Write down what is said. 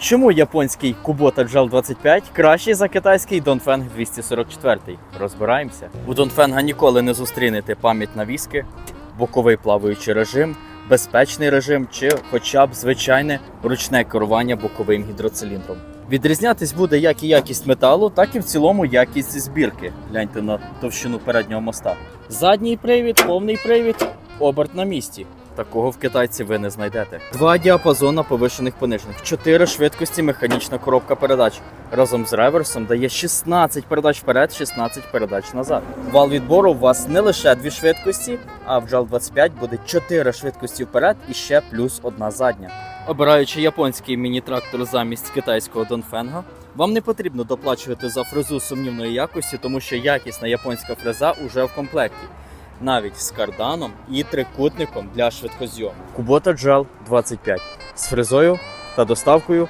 Чому японський Kubota GL 25 кращий за китайський Dongfeng 244? Розбираємося. У Dongfeng ніколи не зустрінете пам'ять навіски, боковий плаваючий режим, безпечний режим чи хоча б звичайне ручне керування боковим гідроциліндром. Відрізнятись буде як і якість металу, так і в цілому якість збірки. Гляньте на товщину переднього моста. Задній привід, повний привід, оберт на місці. Такого в китайці ви не знайдете. Два діапазона повишених понижених, чотири швидкості механічна коробка передач. Разом з реверсом дає 16 передач вперед, 16 передач назад. Вал відбору у вас не лише дві швидкості, а в JAL 25 буде 4 швидкості вперед і ще плюс одна задня. Обираючи японський міні-трактор замість китайського Донфенга, вам не потрібно доплачувати за фрезу сумнівної якості, тому що якісна японська фреза уже в комплекті. Навіть з карданом і трикутником для швидкозйому. Кубота Джал 25 з фрезою та доставкою